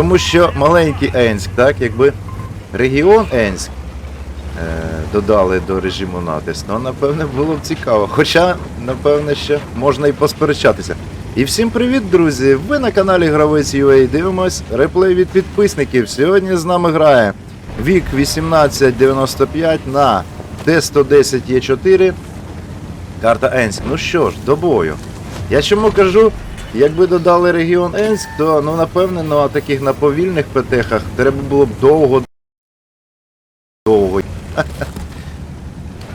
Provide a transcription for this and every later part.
Тому що маленький Енськ, так, якби регіон Енськ е, додали до режиму натиск, ну, напевне, було б цікаво. Хоча, напевне, ще можна і посперечатися. І всім привіт, друзі! Ви на каналі Гравець UA дивимось реплей від підписників. Сьогодні з нами грає Вік 1895 на Т-110Е4. Карта Енськ. Ну що ж, до бою. Я чому кажу, якби додали регіон Енськ, то ну напевне на таких на повільних ПТХах треба було б довго. Довго.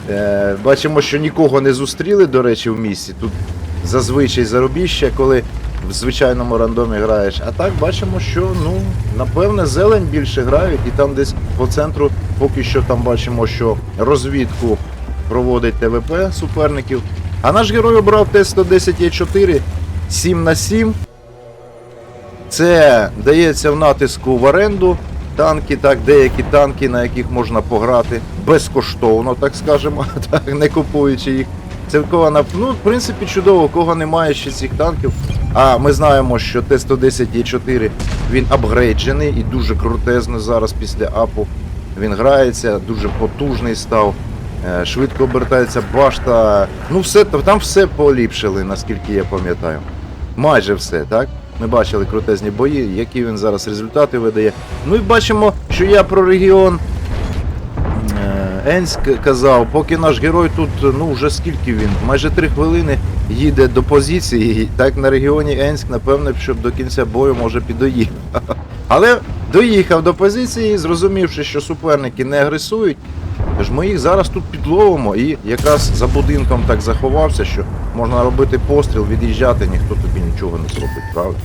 Е, Бачимо, що нікого не зустріли, до речі, в місті. Тут зазвичай зарубіще, коли в звичайному рандомі граєш. А так бачимо, що ну, напевне, зелень більше грають, і там десь по центру поки що там бачимо, що розвідку проводить ТВП суперників. А наш герой обрав Т-110Е4 7 на 7. Це дається в натиску в оренду. Танки, так, деякі танки, на яких можна пограти безкоштовно, так скажемо, так, не купуючи їх. Це в кого ну, в принципі, чудово, кого немає ще цих танків. А ми знаємо, що Т-110Е4 він апгрейджений і дуже крутезний зараз після апу. Він грається, дуже потужний став. Е, Швидко обертається башта. Ну, все там все поліпшили, наскільки я пам'ятаю. Майже все, так? Ми бачили крутезні бої, які він зараз результати видає. Ну і бачимо, що я про регіон е, Енськ казав, поки наш герой тут, ну вже скільки він, майже три хвилини їде до позиції, так на регіоні Енськ, напевно, щоб до кінця бою може підоїхав. Але доїхав до позиції, зрозумівши, що суперники не агресують. Тож ми їх зараз тут підловимо і якраз за будинком так заховався, що можна робити постріл, від'їжджати, ніхто тобі нічого не зробить, правда?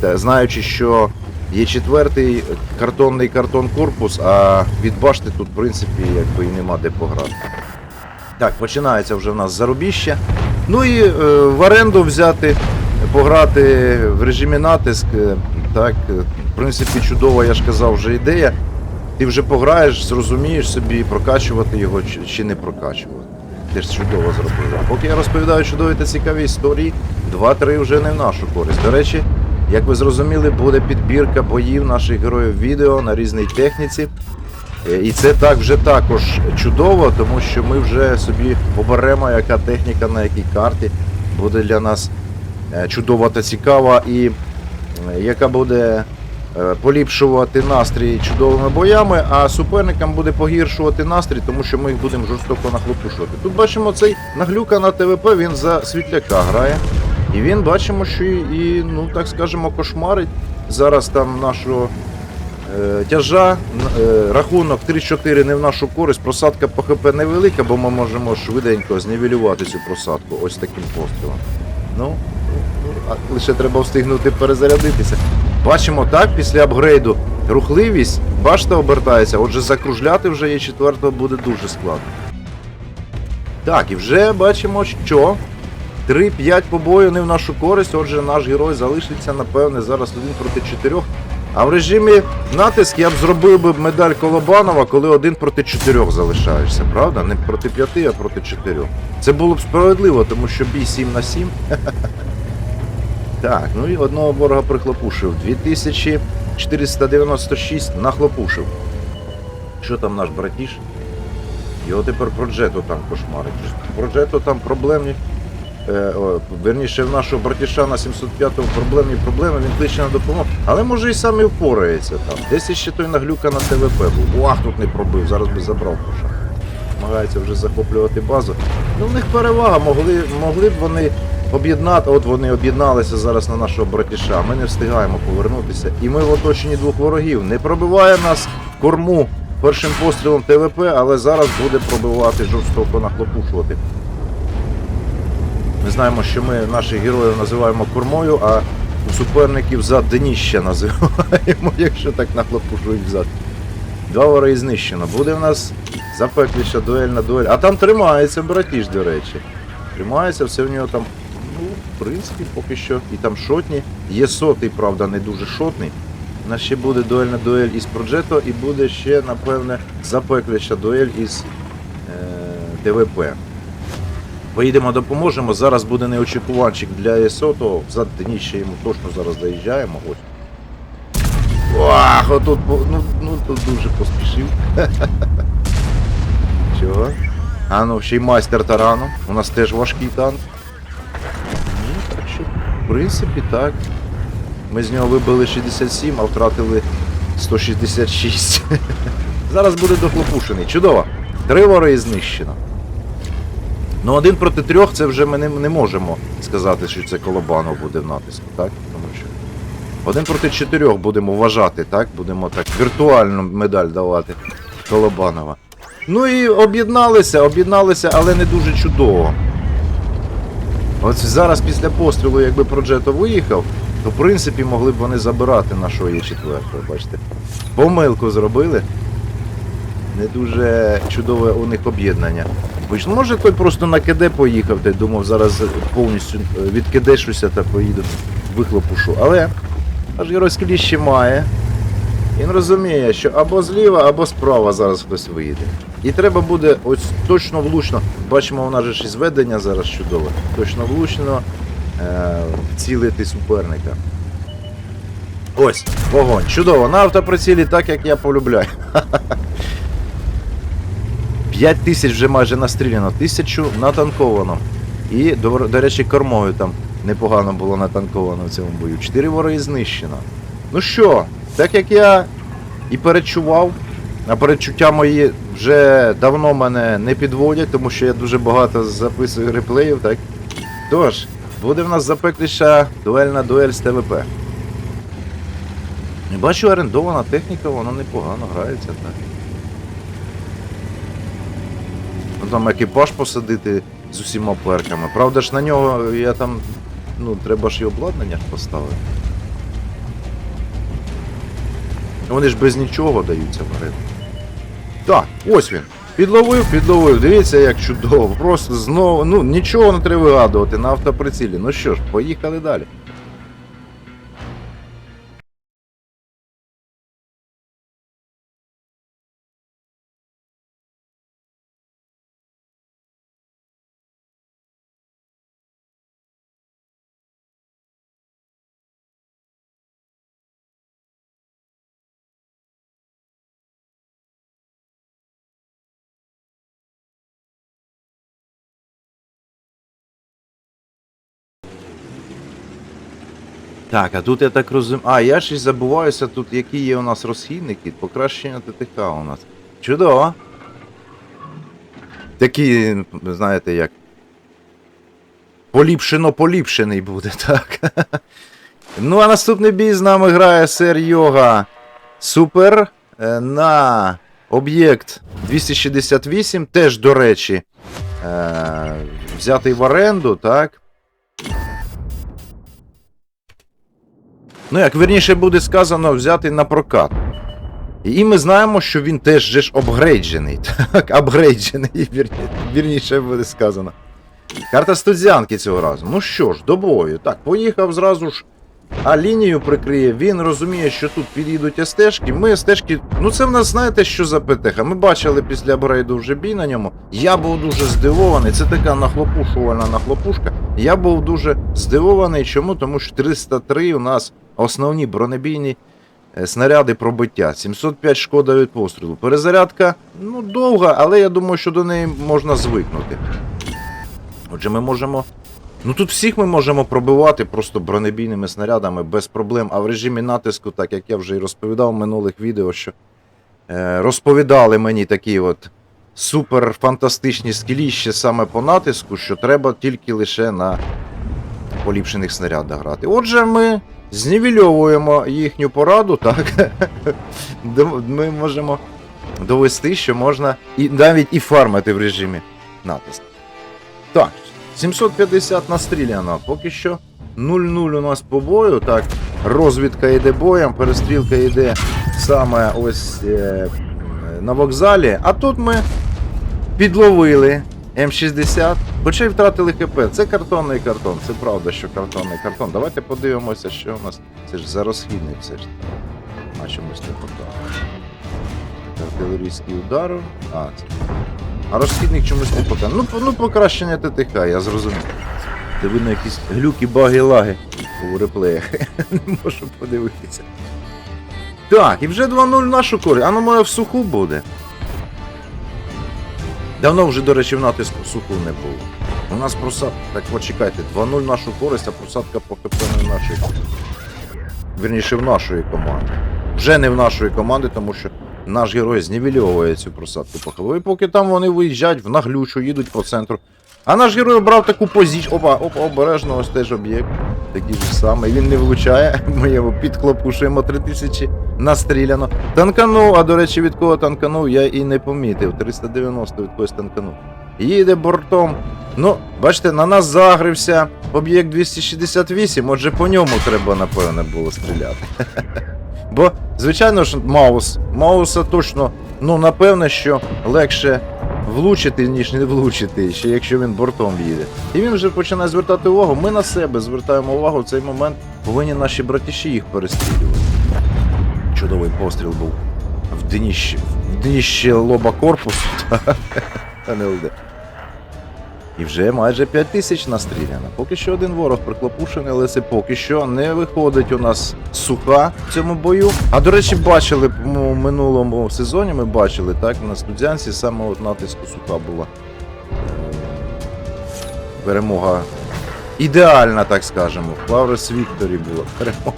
Та, знаючи, що є четвертий картонний картон корпус, а від башти тут, в принципі, якби і нема де пограти. Так, починається вже в нас зарубіще. Ну і е, в оренду взяти, пограти в режимі натиск. е, Так, е, в принципі, чудова, я ж казав, вже ідея. Ти вже пограєш, зрозумієш собі, прокачувати його чи, не прокачувати. Ти ж чудово зробив. Поки я розповідаю чудові та цікаві історії, 2-3 вже не в нашу користь. До речі, як ви зрозуміли, буде підбірка боїв наших героїв відео на різній техніці. Е, І це так вже також чудово, тому що ми вже собі оберемо, яка техніка на якій карті буде для нас е, чудова та цікава, і е, яка буде поліпшувати настрій чудовими боями, а суперникам буде погіршувати настрій, тому що ми їх будемо жорстоко нахлопушувати. Тут бачимо цей наглюка на ТВП, він за світляка грає. І він бачимо, що і, ну так скажемо, кошмарить зараз там нашого е, тяжа. Е, рахунок 3-4 не в нашу користь. Просадка по ХП невелика, бо ми можемо швиденько знівелювати цю просадку ось таким пострілом. Ну, ну, лише треба встигнути перезарядитися. Бачимо так, після апгрейду рухливість, башта обертається, отже, закружляти вже є четвертого буде дуже складно. Так, і вже бачимо, що 3-5 побою не в нашу користь, отже, наш герой залишиться, напевне, зараз один проти чотирьох. А в режимі натиск я б зробив би медаль Колобанова, коли один проти чотирьох залишаєшся, правда? Не проти п'яти, а проти чотирьох. Це було б справедливо, тому що бій 7 на 7. Так, ну і одного ворога прихлопушив. 2496 нахлопушив. Що там наш братіш? Його тепер Проджето там кошмарить. Проджето там проблемні. Е, о, верніше, в нашого братіша на 705-му проблемні проблеми, він кличе на допомогу. Але може і сам і впорається там. Десь ще той наглюка на ТВП був. Уах, тут не пробив, зараз би забрав коша. Намагається вже захоплювати базу. Ну, в них перевага, могли, могли б вони об'єднати, от вони об'єдналися зараз на нашого братіша. Ми не встигаємо повернутися. І ми в оточенні двох ворогів. Не пробиває нас корму першим пострілом ТВП, але зараз буде пробивати жорстоко нахлопушувати. Ми знаємо, що ми наших героїв називаємо кормою, а у суперників за дніще називаємо, якщо так нахлопушують взад. Два вороги знищено. Буде в нас запекліша дуельна дуель. А там тримається братіж, до речі. Тримається, все в нього там, в принципі, поки що. І там шотні. Є сотий, правда, не дуже шотний. У нас ще буде дуельна дуель із Проджето і буде ще, напевне, запекліша дуель із е, ТВП. Поїдемо, допоможемо. Зараз буде неочікуванчик для ЕСО, то за дніще йому точно зараз доїжджаємо. Ось. Ах, отут, ну, ну тут дуже поспішив. Чого? А ну, ще й майстер тарану. У нас теж важкий танк. В принципі, так. Ми з нього вибили 67, а втратили 166. Зараз буде дохлопушений. Чудово. Три вори знищено. Ну, один проти трьох це вже ми не, не можемо сказати, що це Колобанов буде в натиску, так? Тому що один проти чотирьох будемо вважати, так? Будемо так віртуальну медаль давати Колобанова. Ну і об'єдналися, об'єдналися, але не дуже чудово. От зараз після пострілу, якби Проджето виїхав, то в принципі могли б вони забирати нашого є четвертого, бачите. Помилку зробили. Не дуже чудове у них об'єднання. Вийшло. Може той просто на КД поїхав, й думав, зараз повністю е, відкидешуся та поїду вихлопушу. Але аж Яроськлі ще має. Він розуміє, що або зліва, або справа зараз хтось виїде. І треба буде ось точно влучно. Бачимо, у нас же і зведення зараз чудове. Точно влучно е, вцілити суперника. Ось, вогонь. Чудово. На автоприцілі так, як я полюбляю. 5 тисяч вже майже настріляно, тисячу натанковано. І, до, до речі, кормою там непогано було натанковано в цьому бою. Чотири вороги знищено. Ну що, так як я і перечував, а перечуття мої вже давно мене не підводять, тому що я дуже багато записую реплеїв, так? Тож, буде в нас запекліша дуельна дуель з ТВП. І Бачу, орендована техніка, вона непогано грається, так. Ну там екіпаж посадити з усіма перками. Правда ж на нього я там. Ну, треба ж і обладнання поставити. Вони ж без нічого даються в оренду. Так, ось він. Підловив, підловив. Дивіться, як чудово. Просто знову. Ну, нічого не треба вигадувати на автоприцілі. Ну що ж, поїхали далі. Так, а тут я так розумію. А, я ж і забуваюся тут, які є у нас розхідники. Покращення ТТХ у нас. Чудово. Такий, знаєте, як. Поліпшено поліпшений буде, так. ну, а наступний бій з нами грає сер Йога Супер е, на об'єкт 268. Теж, до речі, е, взятий в оренду, так. Ну, як вірніше буде сказано, взяти на прокат. І ми знаємо, що він теж же ж обгрейджений. Так, апгрейджений, вірні, вірніше буде сказано. Карта студзянки цього разу. Ну що ж, до бою. Так, поїхав зразу ж. А лінію прикриє, він розуміє, що тут під'їдуть стежки. Ми стежки. Ну це в нас знаєте, що за ПТХ. Ми бачили після апгрейду вже бій на ньому. Я був дуже здивований. Це така нахлопушувальна нахлопушка. Я був дуже здивований. Чому? Тому що 303 у нас основні бронебійні е, снаряди пробиття. 705 шкода від пострілу. Перезарядка ну довга, але я думаю, що до неї можна звикнути. Отже, ми можемо. Ну тут всіх ми можемо пробивати просто бронебійними снарядами без проблем. А в режимі натиску, так як я вже і розповідав в минулих відео, що е, розповідали мені такі от супер фантастичні скіліщі саме по натиску, що треба тільки лише на поліпшених снарядах грати. Отже, ми знівельовуємо їхню пораду, так? Ми можемо довести, що можна і навіть і фармити в режимі натиску. Так, 750 настріляно. Поки що 0-0 у нас по бою. Так, розвідка йде боєм, перестрілка йде саме ось е, на вокзалі. А тут ми підловили М60, хоча й втратили ХП. Це картонний картон, це правда, що картонний картон. Давайте подивимося, що у нас. Це ж зарозхідний все ж. А чомусь не показує. Артилерійський удар. А, це. А розхідник чомусь не показує. Ну, ну покращення ТТХ, я зрозумів. Це видно якісь глюки, баги, лаги у реплеях. Не можу подивитися. Так, і вже 2-0 нашу користь. А ну моє в суху буде. Давно вже, до речі, в натиску в суху не було. У нас просадка. Так почекайте, 2-0 нашу користь, а просадка по ХП не в нашої Вірніше, в нашої команди. Вже не в нашої команди, тому що наш герой знівельовує цю просадку по ХП. І поки там вони виїжджають в наглючу, їдуть по центру. А наш герой обрав таку позицію. Опа, опа, обережно, ось теж об'єкт. Такий же самий. Він не влучає. Ми його підхлопушуємо 3000 настріляно. Танканув, а до речі, від кого танканув, я і не помітив. 390 від когось танканув. Їде бортом. Ну, бачите, на нас загрився об'єкт 268, отже по ньому треба, напевне, було стріляти. Бо, звичайно ж, Маус. Мауса точно, ну, напевне, що легше влучити, ніж не влучити, ще якщо він бортом їде. І він вже починає звертати увагу. Ми на себе звертаємо увагу в цей момент. Повинні наші братіші їх перестрілювати. Чудовий постріл був в дніще, в дніще лоба корпусу. Та не лде. І вже майже 5 тисяч настріляно. Поки що один ворог приклопушений, але це поки що не виходить у нас суха в цьому бою. А до речі, бачили в минулому сезоні, ми бачили, так, на студянці саме от натиску суха була. Перемога ідеальна, так скажемо. В Лаврес Вікторі була перемога.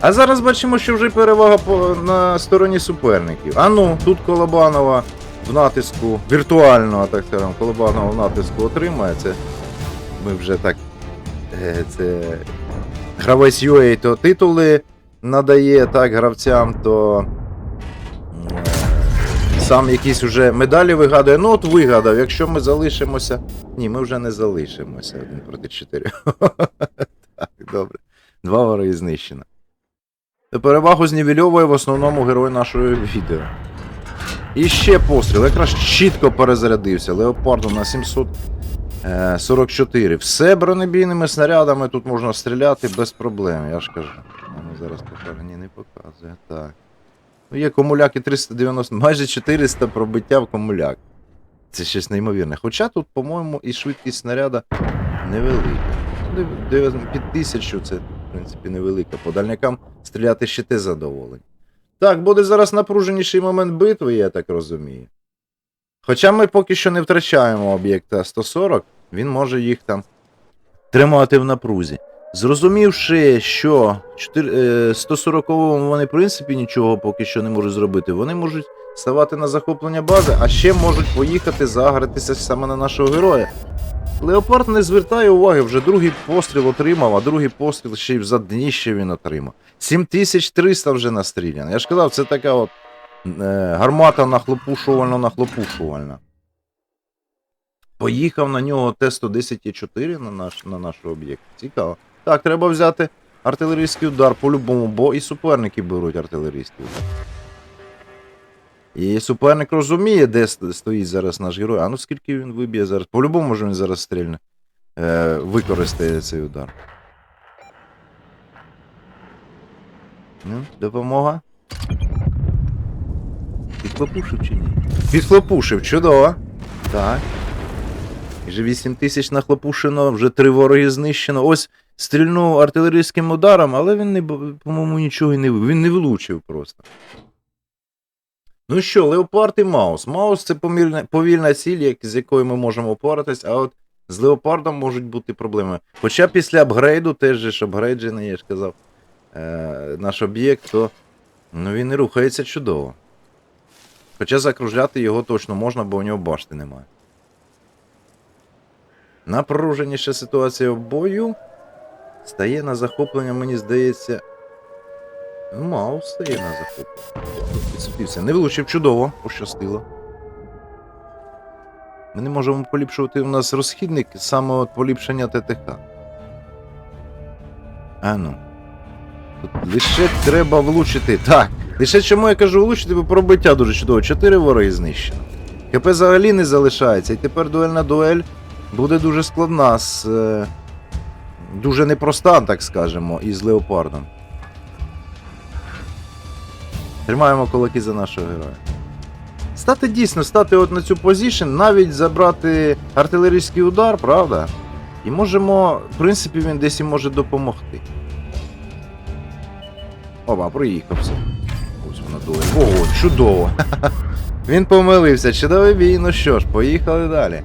А зараз бачимо, що вже перевага на стороні суперників. А ну, тут Колобанова в натиску віртуального, так скажемо, Колобанова в натиску отримає. Ми вже так. е, Це гравець UA то титули надає так гравцям, то сам якісь вже медалі вигадує. Ну от вигадав, якщо ми залишимося. Ні, ми вже не залишимося один проти чотирьох. Так, добре. Два вороги знищено. Перевагу знівельовує в основному герой нашого відео. І ще постріл. Якраз чітко перезарядився. Леопарду на 744. Все бронебійними снарядами тут можна стріляти без проблем, я ж кажу. Воно зараз покаже, ні, не показує. Так. Ну, є комуляки 390, майже 400 пробиття в комуляк. Це щось неймовірне. Хоча тут, по-моєму, і швидкість снаряда невелика. Ну, Під тисячу це, в принципі, невелика. По дальнякам стріляти ще те задоволення. Так, буде зараз напруженіший момент битви, я так розумію. Хоча ми поки що не втрачаємо об'єкта 140, він може їх там тримати в напрузі. Зрозумівши, що 140-му вони, в принципі, нічого поки що не можуть зробити, вони можуть ставати на захоплення бази, а ще можуть поїхати загратися саме на нашого героя. Леопард не звертає уваги, вже другий постріл отримав, а другий постріл ще й в задніще він отримав. 7300 вже настріляно. Я ж казав, це така от е, гармата нахлопушувально-нахлопушувальна. Поїхав на нього Т-110Е4 на наш, на наш об'єкт. Цікаво. Так, треба взяти артилерійський удар по-любому, бо і суперники беруть артилерійський удар. І суперник розуміє, де стоїть зараз наш герой. А ну скільки він виб'є зараз? По-любому ж він зараз стрільне. Е, використає цей удар. Ну, допомога. Підхлопушив чи ні? Підхлопушив, чудово. Так. І вже 8 тисяч нахлопушено, вже три вороги знищено. Ось стрільнув артилерійським ударом, але він не, по-моєму, нічого і не Він не влучив просто. Ну що, Леопард і Маус. Маус це помірна, повільна ціль, з якою ми можемо опоратись, а от з Леопардом можуть бути проблеми. Хоча після апгрейду, теж же ж апгрейджений, я ж казав, е, наш об'єкт, то ну, він і рухається чудово. Хоча закружляти його точно можна, бо у нього башти немає. Напруженіша ситуація в бою. Стає на захоплення, мені здається. Маус стає на захоплення. Не влучив чудово, пощастило. Ми не можемо поліпшувати у нас розхідник саме от поліпшення ТТХ. А ну. Тут лише треба влучити. Так. Лише чому я кажу влучити, бо пробиття дуже чудово. Чотири вороги знищено. КП взагалі не залишається. І тепер дуельна дуель буде дуже складна з. Е... Дуже непроста, так скажемо, із Леопардом. Тримаємо кулаки за нашого героя. Стати дійсно, стати от на цю позицію, навіть забрати артилерійський удар, правда? І можемо, в принципі, він десь і може допомогти. Опа, проїхався. Ось вона дує. Ого, чудово. Він помилився, чудовий бій. Ну що ж, поїхали далі.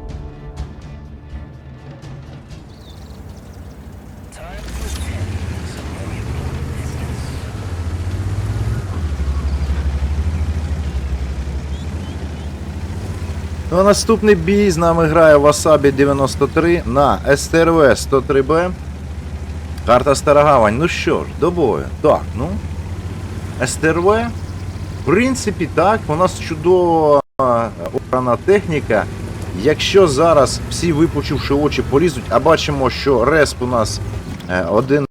Ну, а наступний бій з нами грає Wasabi 93 на СТРВ 103Б. Карта Старогавань. Ну що ж, до бою. Так, ну. СТРВ. В принципі, так, у нас чудова обрана техніка. Якщо зараз всі випучивши очі полізуть, а бачимо, що респ у нас е, один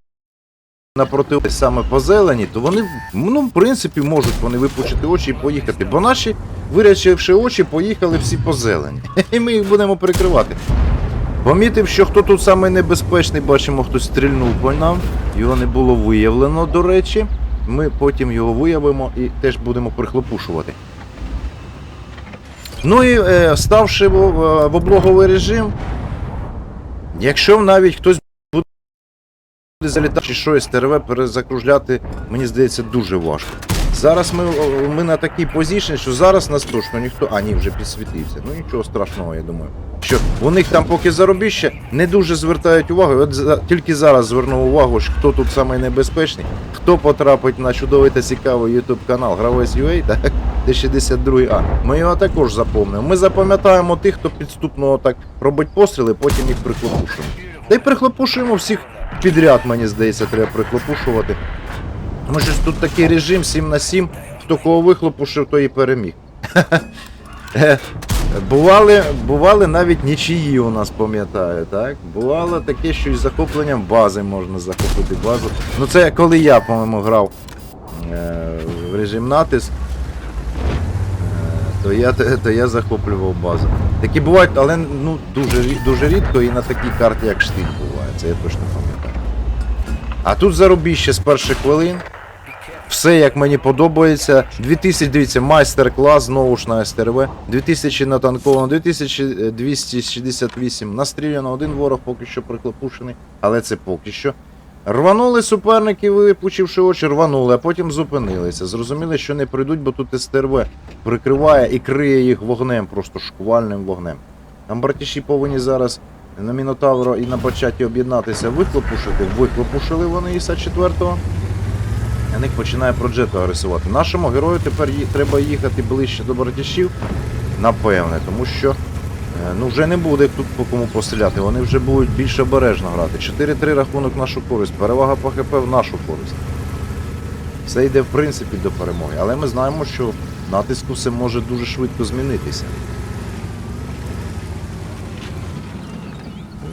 напроти саме по зелені, то вони, ну, в принципі, можуть вони випучити очі і поїхати. Бо наші, вирячивши очі, поїхали всі по зелені. І ми їх будемо перекривати. Помітив, що хто тут саме небезпечний, бачимо, хтось стрільнув по нам. Його не було виявлено, до речі. Ми потім його виявимо і теж будемо прихлопушувати. Ну і е, ставши в, в облоговий режим, якщо навіть хтось буде залітати чи щось СТРВ перезакружляти, мені здається, дуже важко. Зараз ми, ми на такій позиції, що зараз нас точно ніхто. А, ні, вже підсвітився. Ну нічого страшного, я думаю. Що у них там поки заробіще не дуже звертають увагу. От за- тільки зараз звернув увагу, що хто тут самий небезпечний, хто потрапить на чудовий та цікавий YouTube канал Гравець UA, так, де 62 А. Ми його також запомнимо. Ми запам'ятаємо тих, хто підступно так робить постріли, потім їх прихлопушуємо. Та й прихлопушуємо всіх підряд, мені здається, треба прихлопушувати. Тому що тут такий режим 7 на 7, хто кого вихлопушив, той і переміг. Е, Бували, бували навіть нічиї у нас, пам'ятаю, так? Бувало таке, що із захопленням бази можна захопити базу. Ну це коли я, по-моєму, грав е, в режим натиск, то я, то я захоплював базу. Такі бувають, але ну, дуже, дуже рідко і на такій карті, як штиль буває, це я точно пам'ятаю. А тут зарубіще з перших хвилин. Все як мені подобається. 2000, дивіться, майстер-клас знову ж на СТРВ. 2000 натанковано, 2268 настріляно, один ворог поки що приклопушений, але це поки що. Рванули суперники, випучивши очі, рванули, а потім зупинилися. Зрозуміли, що не прийдуть, бо тут СТРВ прикриває і криє їх вогнем, просто шквальним вогнем. Там братіші повинні зараз на Мінотавро і на Бачаті об'єднатися, виклопушити. Виклопушили вони Іса 4-го. На них починає проджету агресувати. Нашому герою тепер треба їхати ближче до братішів, напевне, тому що ну, вже не буде тут по кому постріляти. Вони вже будуть більш обережно грати. 4-3 рахунок в нашу користь, перевага по ХП в нашу користь. Все йде в принципі до перемоги, але ми знаємо, що натиску все може дуже швидко змінитися.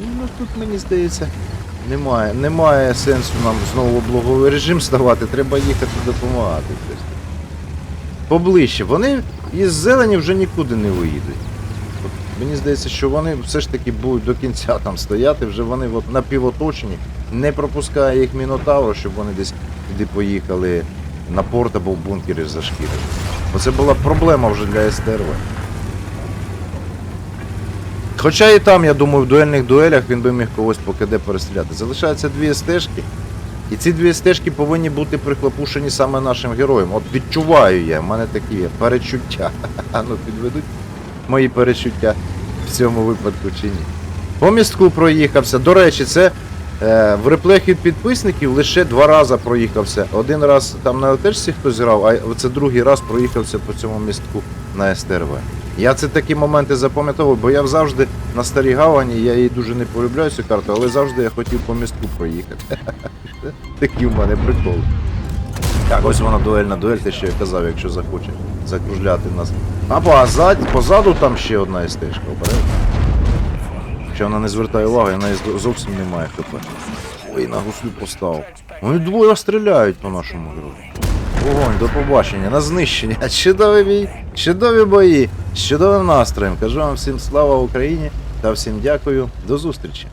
Ну тут мені здається. Немає, немає сенсу нам знову облоговий режим ставати, треба їхати допомагати. Поближче. Вони із зелені вже нікуди не виїдуть. Мені здається, що вони все ж таки будуть до кінця там стояти, вже вони от напівоточені, не пропускає їх мінотавр, щоб вони десь туди поїхали на порт або в бункері зашкірили. Бо це була проблема вже для СТРВ. Хоча і там, я думаю, в дуельних дуелях він би міг когось по КД перестріляти. Залишаються дві стежки. І ці дві стежки повинні бути прихлопушені саме нашим героям. От відчуваю я, в мене такі перечуття. Ну підведуть мої перечуття в цьому випадку чи ні. По містку проїхався. До речі, це е, в реплех від підписників лише два рази проїхався. Один раз там на ЛТшці хтось грав, а це другий раз проїхався по цьому містку на СТРВ. Я це такі моменти запам'ятовую, бо я завжди на старій гавані, я її дуже не полюбляю цю карту, але завжди я хотів по містку проїхати. Такі в мене приколи. Так, ось вона дуельна дуель, те, що я казав, якщо захоче закружляти нас. А позаду, позаду там ще одна стежка, обережно. Якщо вона не звертає уваги, вона зовсім немає хп. Ой, на гуслю поставив. Вони двоє стріляють по нашому герою. Вогонь, до побачення, на знищення. Чудовий бій, чудові бої, з чудовим настроєм. Кажу вам всім слава Україні та всім дякую. До зустрічі.